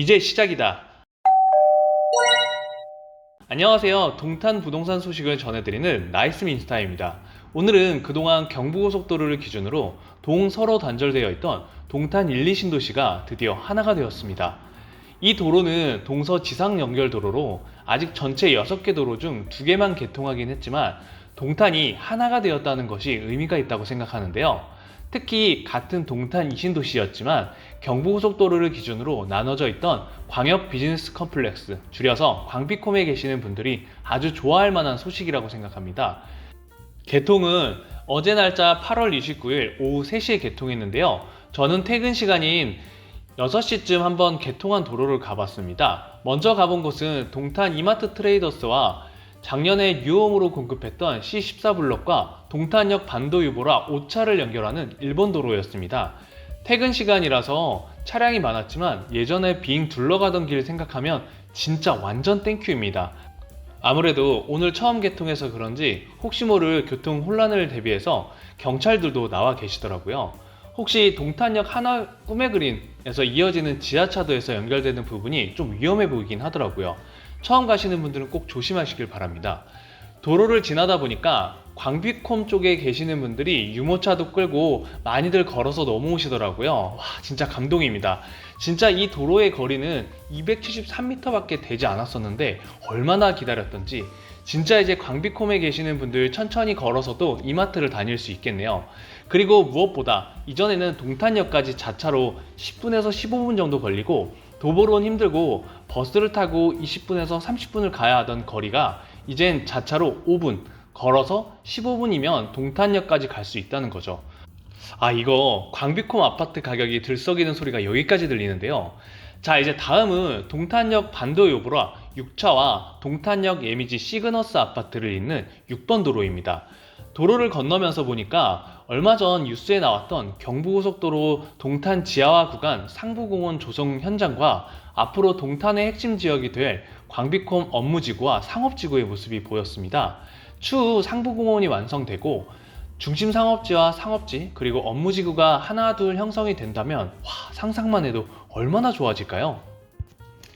이제 시작이다. 안녕하세요. 동탄 부동산 소식을 전해드리는 나이스 민스타입니다. 오늘은 그동안 경부고속도로를 기준으로 동서로 단절되어 있던 동탄 1, 2 신도시가 드디어 하나가 되었습니다. 이 도로는 동서 지상 연결 도로로 아직 전체 6개 도로 중 2개만 개통하긴 했지만 동탄이 하나가 되었다는 것이 의미가 있다고 생각하는데요. 특히 같은 동탄 이신도시였지만 경부고속도로를 기준으로 나눠져 있던 광역 비즈니스 컴플렉스, 줄여서 광비콤에 계시는 분들이 아주 좋아할 만한 소식이라고 생각합니다. 개통은 어제 날짜 8월 29일 오후 3시에 개통했는데요. 저는 퇴근 시간인 6시쯤 한번 개통한 도로를 가봤습니다. 먼저 가본 곳은 동탄 이마트 트레이더스와 작년에 뉴홈으로 공급했던 C14 블럭과 동탄역 반도 유보라 5차를 연결하는 일본 도로였습니다. 퇴근 시간이라서 차량이 많았지만 예전에 빙 둘러가던 길 생각하면 진짜 완전 땡큐입니다. 아무래도 오늘 처음 개통해서 그런지 혹시 모를 교통 혼란을 대비해서 경찰들도 나와 계시더라고요. 혹시 동탄역 하나 꿈의 그린에서 이어지는 지하차도에서 연결되는 부분이 좀 위험해 보이긴 하더라고요. 처음 가시는 분들은 꼭 조심하시길 바랍니다. 도로를 지나다 보니까 광비콤 쪽에 계시는 분들이 유모차도 끌고 많이들 걸어서 넘어오시더라고요. 와, 진짜 감동입니다. 진짜 이 도로의 거리는 273m밖에 되지 않았었는데 얼마나 기다렸던지 진짜 이제 광비콤에 계시는 분들 천천히 걸어서도 이마트를 다닐 수 있겠네요. 그리고 무엇보다 이전에는 동탄역까지 자차로 10분에서 15분 정도 걸리고 도보로는 힘들고 버스를 타고 20분에서 30분을 가야 하던 거리가 이젠 자차로 5분, 걸어서 15분이면 동탄역까지 갈 수 있다는 거죠. 아, 이거 광비콤 아파트 가격이 들썩이는 소리가 여기까지 들리는데요. 자, 이제 다음은 동탄역 반도 요보라 6차와 동탄역 예미지 시그너스 아파트를 잇는 6번 도로입니다. 도로를 건너면서 보니까 얼마 전 뉴스에 나왔던 경부고속도로 동탄 지하화 구간 상부공원 조성 현장과 앞으로 동탄의 핵심 지역이 될 광비콤 업무지구와 상업지구의 모습이 보였습니다. 추후 상부공원이 완성되고 중심 상업지와 상업지 그리고 업무지구가 하나 둘 형성이 된다면 와, 상상만 해도 얼마나 좋아질까요?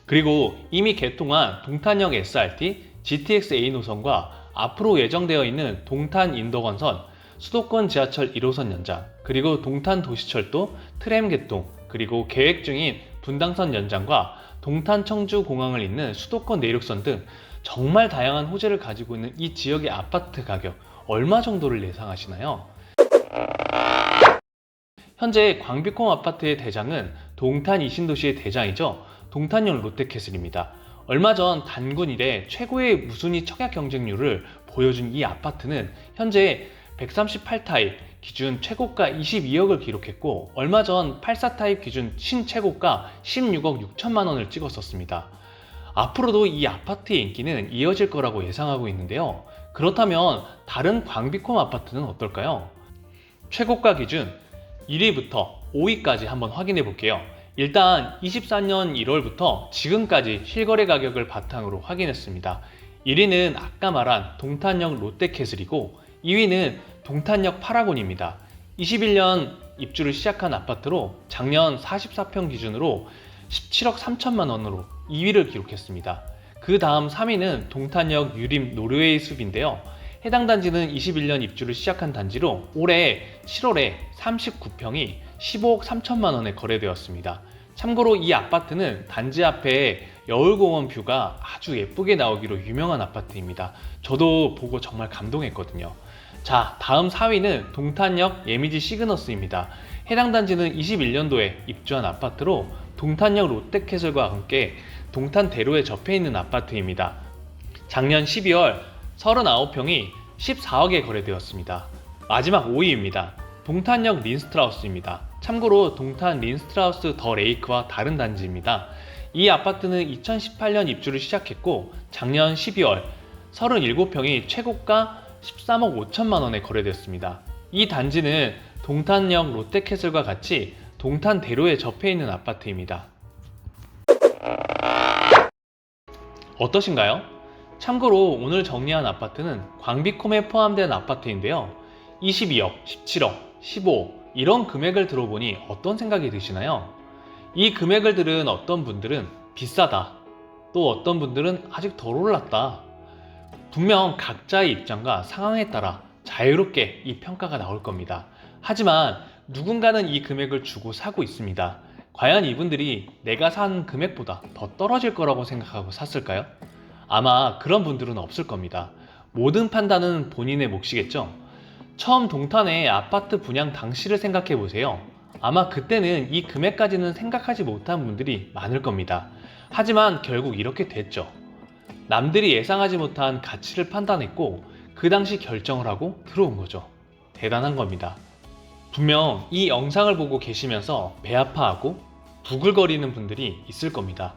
그리고 이미 개통한 동탄역 SRT, GTX-A 노선과 앞으로 예정되어 있는 동탄 인도건선, 수도권 지하철 1호선 연장, 그리고 동탄 도시철도 트램 개통, 그리고 계획 중인 분당선 연장과 동탄 청주 공항을 잇는 수도권 내륙선 등 정말 다양한 호재를 가지고 있는 이 지역의 아파트 가격 얼마 정도를 예상하시나요? 현재 광비콤 아파트의 대장은 동탄 이신도시의 대장이죠. 동탄역 롯데캐슬입니다. 얼마 전 단군 이래 최고의 무순위 청약 경쟁률을 보여준 이 아파트는 현재 138타입 기준 최고가 22억을 기록했고 얼마 전 84타입 기준 신최고가 16억 6천만 원을 찍었었습니다. 앞으로도 이 아파트의 인기는 이어질 거라고 예상하고 있는데요. 그렇다면 다른 광비콤 아파트는 어떨까요? 최고가 기준 1위부터 5위까지 한번 확인해 볼게요. 일단 24년 1월부터 지금까지 실거래 가격을 바탕으로 확인했습니다. 1위는 아까 말한 동탄역 롯데캐슬이고 2위는 동탄역 파라곤입니다. 21년 입주를 시작한 아파트로 작년 44평 기준으로 17억 3천만 원으로 2위를 기록했습니다. 그 다음 3위는 동탄역 유림 노르웨이 숲인데요. 해당 단지는 21년 입주를 시작한 단지로 올해 7월에 39평이 15억 3천만 원에 거래되었습니다. 참고로 이 아파트는 단지 앞에 여울공원 뷰가 아주 예쁘게 나오기로 유명한 아파트입니다. 저도 보고 정말 감동했거든요. 자, 다음 4위는 동탄역 예미지 시그너스입니다. 해당 단지는 21년도에 입주한 아파트로 동탄역 롯데캐슬과 함께 동탄 대로에 접해 있는 아파트입니다. 작년 12월 39평이 14억에 거래되었습니다. 마지막 5위입니다. 동탄역 린스트라우스입니다. 참고로 동탄 린스트라우스 더 레이크와 다른 단지입니다. 이 아파트는 2018년 입주를 시작했고 작년 12월 37평이 최고가 13억 5천만 원에 거래됐습니다. 이 단지는 동탄역 롯데캐슬과 같이 동탄 대로에 접해 있는 아파트입니다. 어떠신가요? 참고로 오늘 정리한 아파트는 광비콤에 포함된 아파트인데요. 22억, 17억, 15억 이런 금액을 들어보니 어떤 생각이 드시나요? 이 금액을 들은 어떤 분들은 비싸다. 또 어떤 분들은 아직 덜 올랐다. 분명 각자의 입장과 상황에 따라 자유롭게 이 평가가 나올 겁니다. 하지만 누군가는 이 금액을 주고 사고 있습니다. 과연 이분들이 내가 산 금액보다 더 떨어질 거라고 생각하고 샀을까요? 아마 그런 분들은 없을 겁니다. 모든 판단은 본인의 몫이겠죠? 처음 동탄의 아파트 분양 당시를 생각해 보세요. 아마 그때는 이 금액까지는 생각하지 못한 분들이 많을 겁니다. 하지만 결국 이렇게 됐죠. 남들이 예상하지 못한 가치를 판단했고 그 당시 결정을 하고 들어온 거죠. 대단한 겁니다. 분명 이 영상을 보고 계시면서 배 아파하고 부글거리는 분들이 있을 겁니다.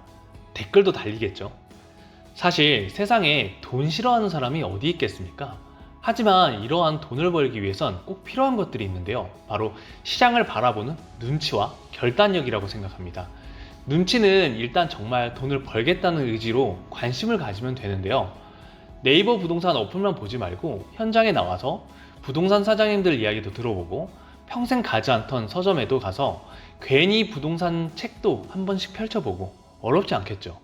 댓글도 달리겠죠. 사실 세상에 돈 싫어하는 사람이 어디 있겠습니까? 하지만 이러한 돈을 벌기 위해선 꼭 필요한 것들이 있는데요. 바로 시장을 바라보는 눈치와 결단력이라고 생각합니다. 눈치는 일단 정말 돈을 벌겠다는 의지로 관심을 가지면 되는데요. 네이버 부동산 어플만 보지 말고 현장에 나와서 부동산 사장님들 이야기도 들어보고 평생 가지 않던 서점에도 가서 괜히 부동산 책도 한 번씩 펼쳐보고 어렵지 않겠죠.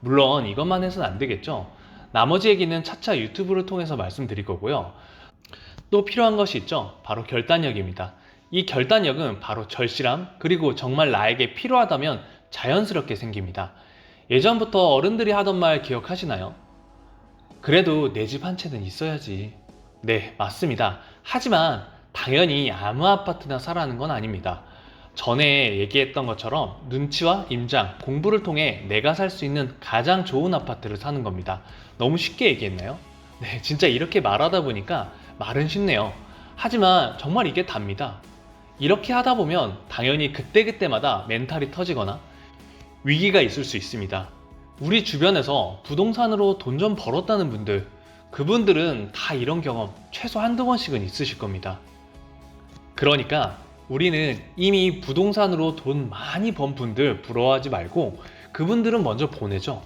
물론 이것만 해서는 안 되겠죠. 나머지 얘기는 차차 유튜브를 통해서 말씀드릴 거고요. 또 필요한 것이 있죠. 바로 결단력입니다. 이 결단력은 바로 절실함, 그리고 정말 나에게 필요하다면 자연스럽게 생깁니다. 예전부터 어른들이 하던 말 기억하시나요? 그래도 내 집 한 채는 있어야지. 네, 맞습니다. 하지만 당연히 아무 아파트나 사라는 건 아닙니다. 전에 얘기했던 것처럼 눈치와 임장, 공부를 통해 내가 살 수 있는 가장 좋은 아파트를 사는 겁니다. 너무 쉽게 얘기했나요? 네, 진짜 이렇게 말하다 보니까 말은 쉽네요. 하지만 정말 이게 답니다. 이렇게 하다 보면 당연히 그때그때마다 멘탈이 터지거나 위기가 있을 수 있습니다. 우리 주변에서 부동산으로 돈 좀 벌었다는 분들, 그분들은 다 이런 경험 최소 한두 번씩은 있으실 겁니다. 그러니까 우리는 이미 부동산으로 돈 많이 번 분들 부러워하지 말고 그분들은 먼저 보내죠.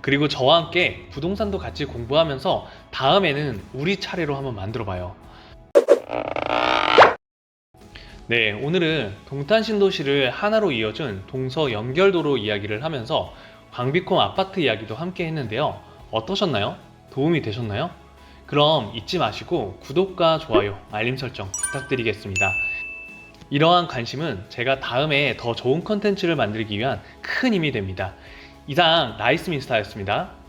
그리고 저와 함께 부동산도 같이 공부하면서 다음에는 우리 차례로 한번 만들어 봐요. 네, 오늘은 동탄 신도시를 하나로 이어준 동서 연결도로 이야기를 하면서 광비콤 아파트 이야기도 함께 했는데요. 어떠셨나요? 도움이 되셨나요? 그럼 잊지 마시고 구독과 좋아요, 알림 설정 부탁드리겠습니다. 이러한 관심은 제가 다음에 더 좋은 컨텐츠를 만들기 위한 큰 힘이 됩니다. 이상 나이스민스타였습니다.